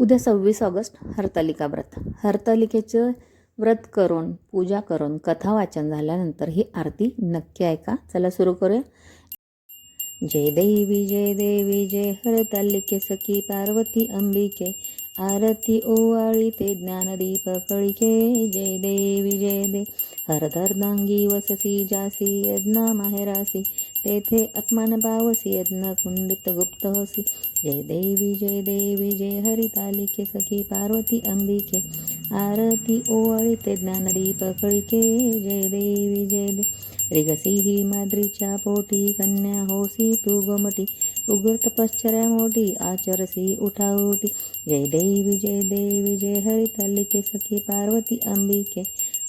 उद्या सव्वीस ऑगस्ट हरतालिका व्रत. हरतालिकेचं व्रत करून पूजा करून कथा वाचन झाल्यानंतर ही आरती नक्की ऐका. चला सुरू करूया. जय देवी जय देवी जय हरतालिके सखी पार्वती अंबिके. आरती ओवाळी ते ज्ञानदीप कळिके. जय देवी जय दे. हरधरदांगी वससी जासी यज्ञा माहेरासी. तेथे अपमान पावसी यज्ञ कुंडित गुप्त होसी। जय देवी जय देवी, जय हरितालिके सखी पार्वती अंबिके। आरती ओवाळी ते ज्ञानदीप कळिके। जय देवी, जय दे। रिगसी ही माद्रीच्या पोटी, कन्या होसी तू गोमटी। उग्र तपश्चर्या मोठी आचरसी उठाउटी जय देवी जय देवी, जय हरितालिके सखी पार्वती अंबिके।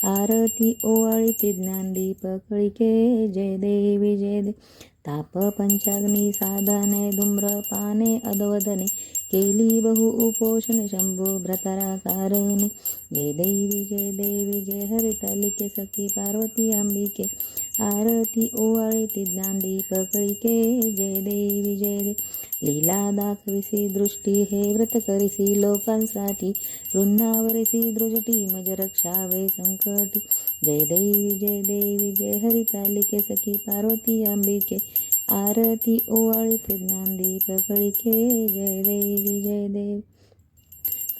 आरती ओवाळी ते ज्ञानदीप कळिके. जय देवी जय दे. ताप पंचाग्नी साधने धूम्रपाने अदवदने केली बहु उपोषण शंभू भ्रतरा कारणे जय देवी जय देवी जय हरितालिके सखी पार्वती अंबिके. आरती ओवाळी ती ज्ञानदीप कळिके. जय देवी जय दे. लीला दाखविसी दृष्टी हे व्रत करिसी लोकांसाठी. वृंदावरिसी दृष्टी मज रक्षावे संकटी. जय देवी जय देवी जय हरितालिके सखी पार्वती अंबिके. आरती ओवाळी ते ज्ञानदीप कळिके. जय देवी जय देव.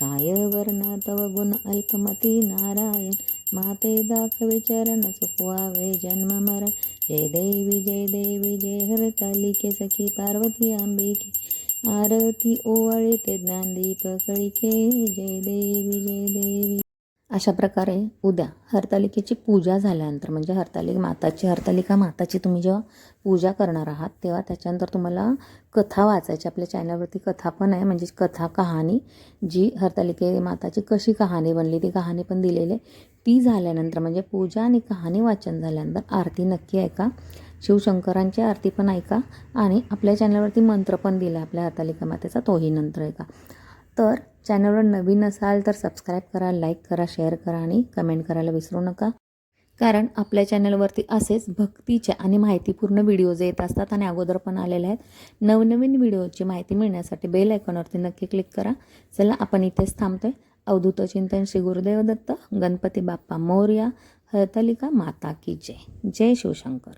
काय वर्ण तव गुण अल्पमती नारायण. माते दाख विचरण सुखवावे जन्म मरण. जय देवी जय देवी जय हरतालिके सखी पार्वती अंबिके आरती ओवाळे ते ज्ञानदीप कळिके. जय देवी जय देवी अशा प्रकारे उद्या हरतालिकेची पूजा झाल्यानंतर म्हणजे हरतालिक माताची हरतालिका माताची तुम्ही जेव्हा पूजा करणार आहात तेव्हा त्याच्यानंतर तुम्हाला कथा वाचायची. आपल्या चॅनलवरती कथा पण आहे म्हणजे कथा कहाणी जी हरतालिके माताची कशी कहाणी बनली ती कहाणी पण दिलेली आहे. ती झाल्यानंतर म्हणजे पूजा आणि कहाणी वाचन झाल्यानंतर आरती नक्की ऐका शिवशंकरांची आरती पण ऐका आणि आपल्या चॅनलवरती मंत्र पण दिला आहे आपल्या हरतालिका मातेचा तोही नंतर ऐका तर चॅनलवर नवीन असाल तर सबस्क्राईब करा लाईक करा शेअर करा आणि कमेंट करायला विसरू नका. कारण आपल्या चॅनलवरती असेच भक्तीचे आणि माहितीपूर्ण व्हिडिओज येत असतात आणि अगोदर पण आलेले आहेत. नवनवीन व्हिडिओची माहिती मिळण्यासाठी बेल आयकॉनवरती नक्की क्लिक करा. चला आपण इथेच थांबतो आहे अवधूत चिंतन श्री गुरुदेव दत्त गणपती बाप्पा मौर्या हरतालिका माता की जय. जय शिवशंकर.